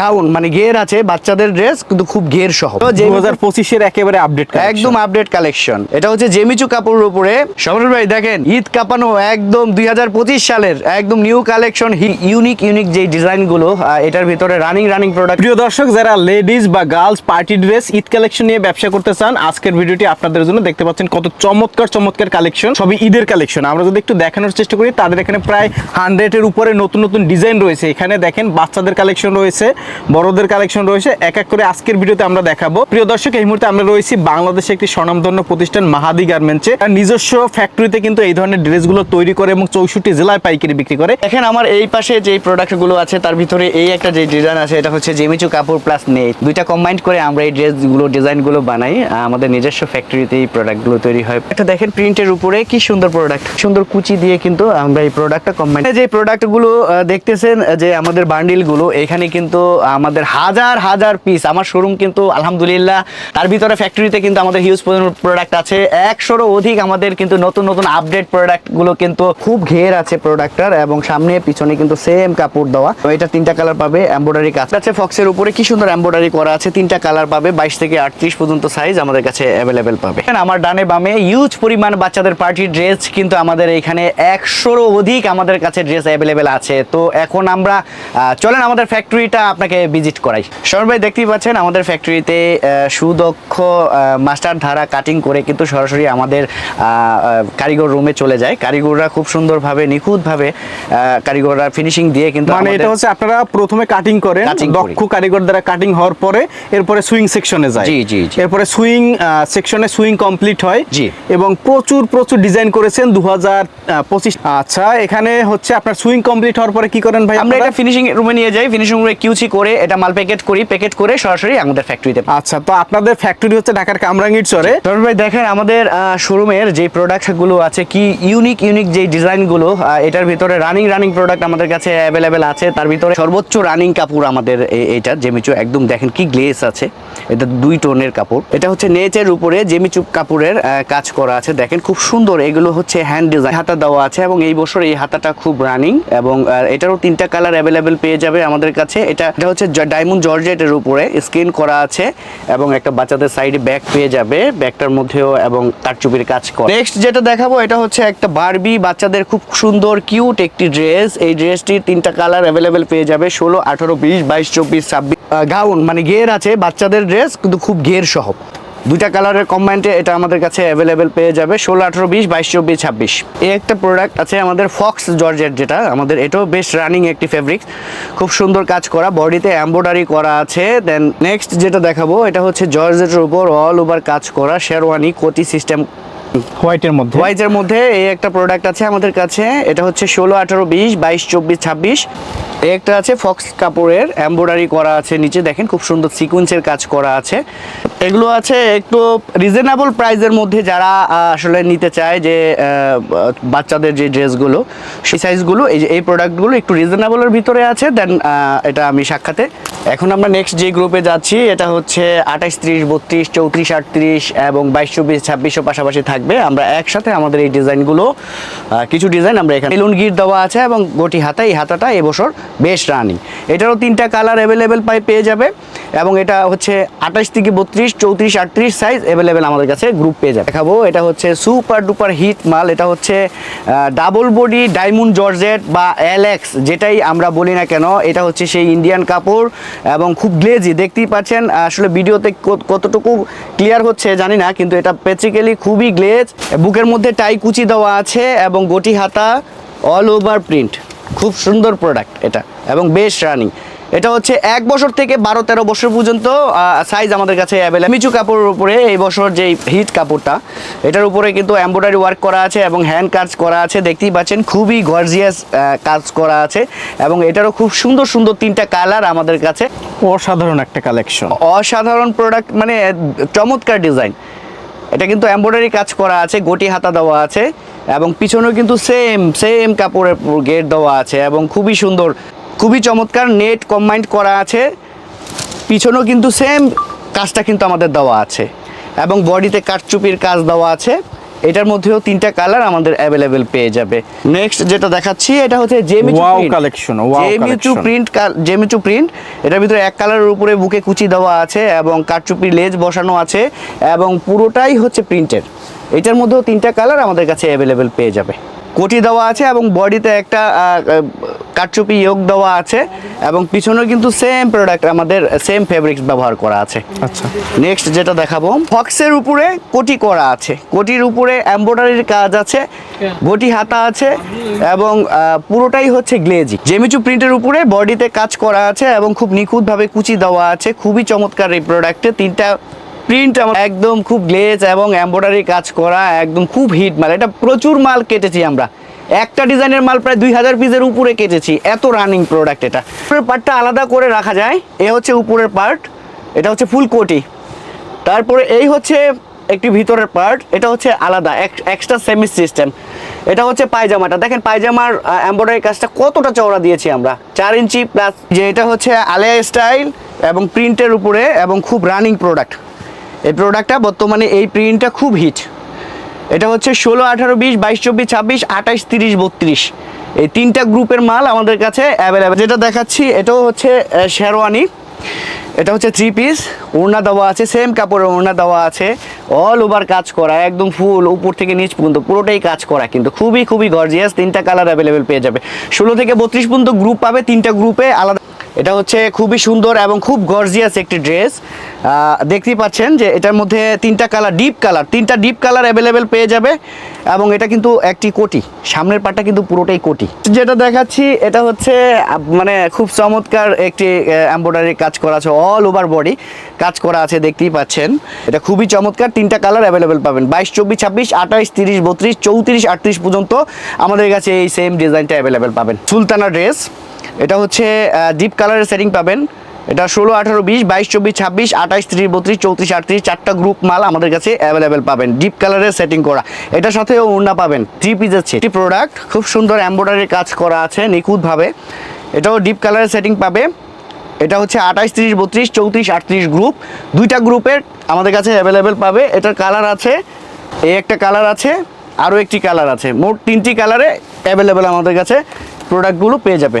Gown মানে গের আছে বাচ্চাদের ড্রেস কিন্তু খুব গের সহ। দু হাজার পঁচিশের একেবারে আপডেট একদম আপডেট কালেকশন এটা হচ্ছে জেমিচু কাপড়ের উপরে। সমর ভাই দেখেন ঈদ কাপানো একদম দুই হাজার পঁচিশ সালের একদম নিউ কালেকশন ইউনিক ইউনিক যে ডিজাইনগুলো এটার ভিতরে রানিং রানিং প্রোডাক্ট প্রিয় দর্শক যারা লেডিস বা girls party dress Eid collection নিয়ে ব্যবসা করতে চান আজকের ভিডিওটি আপনাদের জন্য দেখতে পাচ্ছেন কত চমৎকার চমৎকার কালেকশন সবই ঈদের কালেকশন আমরা যদি একটু দেখানোর চেষ্টা করি তাদের এখানে প্রায় হান্ড্রেড এর উপরে নতুন নতুন ডিজাইন রয়েছে। এখানে দেখেন বাচ্চাদের কালেকশন রয়েছে। বড়দের কালেকশন রয়েছে। এক এক করে আজকের ভিডিওতে আমরা দেখাবো। প্রিয় দর্শক, এই মুহূর্তে আমরা রয়েছি বাংলাদেশে একটি স্বনামধন্য প্রতিষ্ঠান, মাহাদি গার্মেন্টসে তার নিজস্ব ফ্যাক্টরিতে কিন্তু এই ধরনের ড্রেসগুলো তৈরি করে এবং চৌষট্টি জেলায় পাইকারি বিক্রি করে। দেখেন আমার এই পাশে যে প্রোডাক্টগুলো আছে, তার ভিতরে এই একটা যে ডিজাইন আছে, এটা হচ্ছে জেমিচু কাপড় প্লাস নেট দুইটা কম্বাইন্ড করে আমরা এই ড্রেসগুলো ডিজাইনগুলো বানাই। আমাদের নিজস্ব ফ্যাক্টরিতে এই প্রোডাক্টগুলো তৈরি হয়। এটা দেখেন প্রিন্টের উপরে, কি সুন্দর প্রোডাক্ট সুন্দর কুচি দিয়ে কিন্তু আমরা এই প্রোডাক্টটা কম্বাইন যে প্রোডাক্টগুলো দেখতেছেন, যে আমাদের বান্ডিলগুলো এখানে কিন্তু আমাদের হাজার হাজার পিস আমার শোরুম কিন্তু, আলহামদুলিল্লাহ, তার ভিতরে ফ্যাক্টরিতে কিন্তু আমাদের হিউজ প্রোডাক্ট আছে। একশোরও অধিক আমাদের কিন্তু নতুন নতুন আপডেট প্রোডাক্টগুলো কিন্তু খুব ঘের আছে প্রোডাক্টটার এবং সামনে, পিছনে কিন্তু সেম কাপড় দেওয়া। তো এটা তিনটা কালার পাবে এমব্রয়ডারি কাজ আছে ফক্সের উপরে। কি সুন্দর এমব্রয়ডারি করা আছে, তিনটা কালার পাবে, বাইশ থেকে আটত্রিশ পর্যন্ত সাইজ আমাদের কাছে অ্যাভেলেবেল পাবে। আমার ডানে বামে ইউজ পরিমাণ বাচ্চাদের পার্টির ড্রেস কিন্তু আমাদের এখানে একশোরও অধিক আমাদের কাছে ড্রেস অ্যাভেলেবেল আছে। তো এখন আমরা চলেন আমাদের ফ্যাক্টরিটা আপনাকে ভিজিট করাই। শরণ ভাই দেখতেই পাচ্ছেন আমাদের ফ্যাক্টরিতে সুদক্ষ মাস্টার ধারা কাটিং করে কিন্তু সরাসরি আমাদের কারিগর রুমে চলে যায়। কারিগররা খুব সুন্দরভাবে নিখুঁতভাবে কারিগররা ফিনিশিং দিয়ে কিন্তু মানে এটা হচ্ছে আপনারা প্রথমে কাটিং করেন দক্ষ কারিগর দ্বারা কাটিং হওয়ার পরে এরপরে সুইং সেকশনে যায়। জি, জি। এরপরে সুইং সেকশনে সুইং কমপ্লিট হয়। জি। এবং প্রচুর প্রচুর ডিজাইন করেছেন দু হাজার পঁচিশ। আচ্ছা এখানে হচ্ছে আপনার সুইং কমপ্লিট হওয়ার পরে কি করেন ভাই আমরা? এটা ফিনিশিং রুমে নিয়ে যাই। ফিনিশিং রুমে কিউসি করে এটা মাল প্যাকেট করি প্যাকেট করে সরাসরি আমাদের ফ্যাক্টরিতে আচ্ছা তো আপনাদের ফ্যাক্টরি হচ্ছে ঢাকার কামরাঙ্গীর চরে। ভাই দেখেন আমাদের শোরুমের যে প্রোডাক্টগুলো আছে কি ইউনিক ইউনিক যে ডিজাইনগুলো এটার ভিতরে রানিং রানিং প্রোডাক্ট আমাদের কাছে অ্যাভেলেবেল আছে। তার ভিতরে সর্বোচ্চ রানিং কাপড় আমাদের এটা জেমিচু একদম দেখেন কি গ্লেস আছে। এটা দুই টোনের কাপড়। এটা হচ্ছে নেচের উপরে জেমিচু কাপড়ের কাজ করা আছে। দেখেন খুব সুন্দর এগুলো হচ্ছে হ্যান্ড ডিজাইন হাতা দেওয়া আছে এবং এই বছর এই হাতাটা খুব রানিং এবং এটারও তিনটা কালার অ্যাভেলেবেল পেয়ে যাবে আমাদের কাছে। এটা এটা হচ্ছে ডায়মন্ড জর্জেটের উপরে স্ক্রিন করা আছে এবং একটা বাচ্চাদের সাইডে ব্যাগ পেয়ে যাবে। ব্যাগটার মধ্যেও এবং তার চুপির কাজ করে। নেক্সট যেটা দেখাবো এটা হচ্ছে একটা বারবি। বাচ্চাদের খুব সুন্দর, কিউট একটি ড্রেস। এই ড্রেসটি তিনটা কালার অ্যাভেলেবেল পেয়ে যাবে। ষোলো, আঠারো, বিশ, বাইশ, চব্বিশ, ছাব্বিশ গাউন মানে গের আছে। বাচ্চাদের ড্রেস কিন্তু খুব ঘের সহ। দুইটা কালারের কম্বাইন্ডে এটা আমাদের কাছে অ্যাভেলেবেল পেয়ে যাবে ষোলো আঠারো বিশ বাইশ চব্বিশ ছাব্বিশ। এই একটা প্রোডাক্ট আছে আমাদের ফক্স জর্জেট যেটা আমাদের এটাও বেশ রানিং একটি ফেব্রিক খুব সুন্দর কাজ করা বডিতে এম্ব্রয়ডারি করা আছে। দেন নেক্সট যেটা দেখাবো এটা হচ্ছে জর্জেটের উপর অল ওভার কাজ করা শেরওয়ানি কোটি সিস্টেম হোয়াইটের মধ্যে? হোয়াইটের মধ্যে এই একটা প্রোডাক্ট আছে আমাদের কাছে এটা হচ্ছে ষোলো আঠারো বিশ বাইশ চব্বিশ ছাব্বিশ। একটা আছে ফক্স কাপড়ের এমব্রয়ডারি করা আছে নিচে, দেখেন খুব সুন্দর সিকুয়েন্সের কাজ করা আছে। এগুলো আছে একটু রিজনেবল প্রাইজের মধ্যে যারা আসলে নিতে চায় যে বাচ্চাদের যে ড্রেসগুলো সেই সাইজগুলো এই যে এই প্রোডাক্টগুলো একটু রিজনেবলের ভিতরে আছে দেন এটা আমি সাক্ষাতে এখন আমরা নেক্সট যে গ্রুপে যাচ্ছি, এটা হচ্ছে আঠাশ ত্রিশ, বত্রিশ, চৌত্রিশ, আটত্রিশ এবং বাইশ, চব্বিশ, ছাব্বিশও পাশাপাশি থাকবে। আমরা একসাথে আমাদের এই ডিজাইনগুলো কিছু ডিজাইন আমরা এখানে বেলুন গির দেওয়া আছে এবং গটি হাতা, এই হাতাটা এবছর বেশ রানিং। এটারও তিনটা কালার অ্যাভেলেবেল পাই পেয়ে যাবে। এবং এটা হচ্ছে আঠাশ থেকে বত্রিশ, চৌত্রিশ, আটত্রিশ সাইজ অ্যাভেলেবেল আমাদের কাছে গ্রুপ পেয়ে যাবে। দেখাবো, এটা হচ্ছে সুপার ডুপার হিট মাল, এটা হচ্ছে ডাবল বডি ডায়মন্ড জর্জেট বা এলএক্স যেটাই আমরা বলি না কেন, এটা হচ্ছে সেই ইন্ডিয়ান কাপড় এবং খুব গ্লেজি দেখতেই পাচ্ছেন, আসলে ভিডিওতে কতটুকু ক্লিয়ার হচ্ছে জানি না, কিন্তু এটা বেসিক্যালি খুবই গ্লেজ বুকের মধ্যে টাই কুচি দেওয়া আছে এবং গটি হাতা অল ওভার প্রিন্ট খুব সুন্দর প্রোডাক্ট এটা, এবং বেশ রানিং এটা হচ্ছে এক বছর থেকে বারো তেরো বছর পর্যন্ত সাইজ আমাদের কাছে অ্যাভেলেবল মিচু কাপড়ের উপরে এই বছর যে হিট কাপড়টা এটার উপরে কিন্তু এমব্রয়ডারি ওয়ার্ক করা আছে এবং হ্যান্ড কাজ করা আছে। দেখতেই পাচ্ছেন খুবই গর্জিয়াস কাজ করা আছে এবং এটারও খুব সুন্দর সুন্দর তিনটা কালার আমাদের কাছে। অসাধারণ একটা কালেকশন অসাধারণ প্রোডাক্ট মানে চমৎকার ডিজাইন এটা কিন্তু এমব্রয়ডারি কাজ করা আছে গটি হাতা দেওয়া আছে এবং পিছনেও কিন্তু সেম সেম কাপড়ের গেট দেওয়া আছে এবং খুবই সুন্দর। খুবই চমৎকার নেট কম্বাইন্ড করা আছে। পিছনেও কিন্তু সেম কাজটা কিন্তু আমাদের দেওয়া আছে। এবং বডিতে কাঠচুপির কাজ দেওয়া আছে। এটার মধ্যেও তিনটা কালার আমাদের অ্যাভেলেবেল পেয়ে যাবে। নেক্সট যেটা দেখাচ্ছি এটা হচ্ছে জেমিচু Wow প্রিন্ট জেমিচু. প্রিন্ট জেমিচু প্রিন্ট এটার ভিতরে এক কালারের উপরে বুকে কুচি দেওয়া আছে এবং কারচুপি লেজ বসানো আছে এবং পুরোটাই হচ্ছে প্রিন্টের এটার মধ্যেও তিনটা কালার আমাদের কাছে অ্যাভেলেবেল পেয়ে যাবে। কোটি দেওয়া আছে এবং বডিতে একটা কারচুপি ইয়োগ দেওয়া আছে এবং পিছনেও কিন্তু সেম প্রোডাক্ট আমাদের সেম ফেব্রিক্স ব্যবহার করা আছে। আচ্ছা। নেক্সট যেটা দেখাবো ফক্সের উপরে কোটি করা আছে। কোটির উপরে এমব্রয়ডারির কাজ আছে বটি হাতা আছে এবং পুরোটাই হচ্ছে গ্লেজি জেমিচু প্রিন্টের উপরে বডিতে কাজ করা আছে এবং খুব নিখুঁতভাবে কুচি দেওয়া আছে। খুবই চমৎকার এই প্রোডাক্টে তিনটা প্রিন্ট আমার একদম খুব গ্লেজ এবং এমব্রয়ডারি কাজ করা একদম খুব হিট মাল। এটা প্রচুর মাল কেটেছি আমরা। একটা ডিজাইনের মাল প্রায় দুই হাজার পিসের উপরে কেটেছি। এত রানিং প্রোডাক্ট এটা। উপরের পার্টটা আলাদা করে রাখা যায়। এ হচ্ছে উপরের পার্ট এটা হচ্ছে ফুল কোটি তারপরে এই হচ্ছে একটি ভিতরের পার্ট এটা হচ্ছে আলাদা এক্সট্রা সেমি সিস্টেম এটা হচ্ছে পায়জামাটা। দেখেন পায়জামার এমব্রয়ডারি কাজটা কতটা চওড়া দিয়েছি আমরা। চার ইঞ্চি প্লাস যে এটা হচ্ছে আলিয়া স্টাইল এবং প্রিন্টের উপরে এবং খুব রানিং প্রোডাক্ট এই প্রোডাক্টটা বর্তমানে এই প্রিন্টটা খুব হিট এটা হচ্ছে ষোলো, আঠারো, বিশ, বাইশ, চব্বিশ, ছাব্বিশ আঠাইশ তিরিশ, বত্রিশ। এই তিনটা গ্রুপের মাল আমাদের কাছে অ্যাভেলেবেল যেটা দেখাচ্ছি, এটাও হচ্ছে শেরওয়ানি এটা হচ্ছে থ্রি পিস ওড়না দেওয়া আছে সেম কাপড়ের ওড়না দেওয়া আছে। অল ওভার কাজ করা, একদম ফুল উপর থেকে নিচ পর্যন্ত, পুরোটাই কাজ করা কিন্তু। খুবই খুবই গর্জিয়াস তিনটা কালার অ্যাভেলেবেল পেয়ে যাবে। ষোলো থেকে বত্রিশ পর্যন্ত গ্রুপ পাবে, তিনটা গ্রুপে আলাদা এটা হচ্ছে খুবই সুন্দর এবং খুব গর্জিয়াস একটি ড্রেস দেখতেই পাচ্ছেন যে এটার মধ্যে তিনটা কালার ডিপ কালার তিনটা ডিপ কালার অ্যাভেলেবেল পেয়ে যাবে এবং এটা কিন্তু একটি কোটি। সামনের পাটটা কিন্তু পুরোটাই কোটি। যেটা দেখাচ্ছি, এটা হচ্ছে মানে খুব চমৎকার একটি এমব্রয়ডারি কাজ করা আছে অল ওভার বডি কাজ করা আছে, দেখতেই পাচ্ছেন। এটা খুবই চমৎকার, তিনটা কালার অ্যাভেলেবেল পাবেন। বাইশ, চব্বিশ, ছাব্বিশ, আঠাইশ, তিরিশ, বত্রিশ, চৌত্রিশ, আটত্রিশ পর্যন্ত আমাদের কাছে এই সেম ডিজাইনটা অ্যাভেলেবেল পাবেন। সুলতানা ড্রেস এটা হচ্ছে ডিপ কালারের সেটিং পাবেন। এটা ষোলো, আঠারো, বিশ, বাইশ, চব্বিশ, ছাব্বিশ আঠাইশ ত্রিশ, বত্রিশ, চৌত্রিশ, আটত্রিশ, চারটা গ্রুপ মাল আমাদের কাছে অ্যাভেলেবেল পাবেন। ডিপ কালারের সেটিং করা। এটার সাথেও ওড়না পাবেন। থ্রি পিসের একটি প্রোডাক্ট খুব সুন্দর এমব্রয়ডারি কাজ করা আছে নিখুঁতভাবে। এটাও ডিপ কালারের সেটিং পাবে। এটা হচ্ছে আঠাইশ তিরিশ, বত্রিশ, চৌত্রিশ, আটত্রিশ গ্রুপ দুইটা গ্রুপের আমাদের কাছে অ্যাভেলেবেল পাবে। এটার কালার আছে। এই একটা কালার আছে। আরও একটি কালার আছে। মোট তিনটি কালারে অ্যাভেলেবেল আমাদের কাছে প্রোডাক্টগুলো পেয়ে যাবে।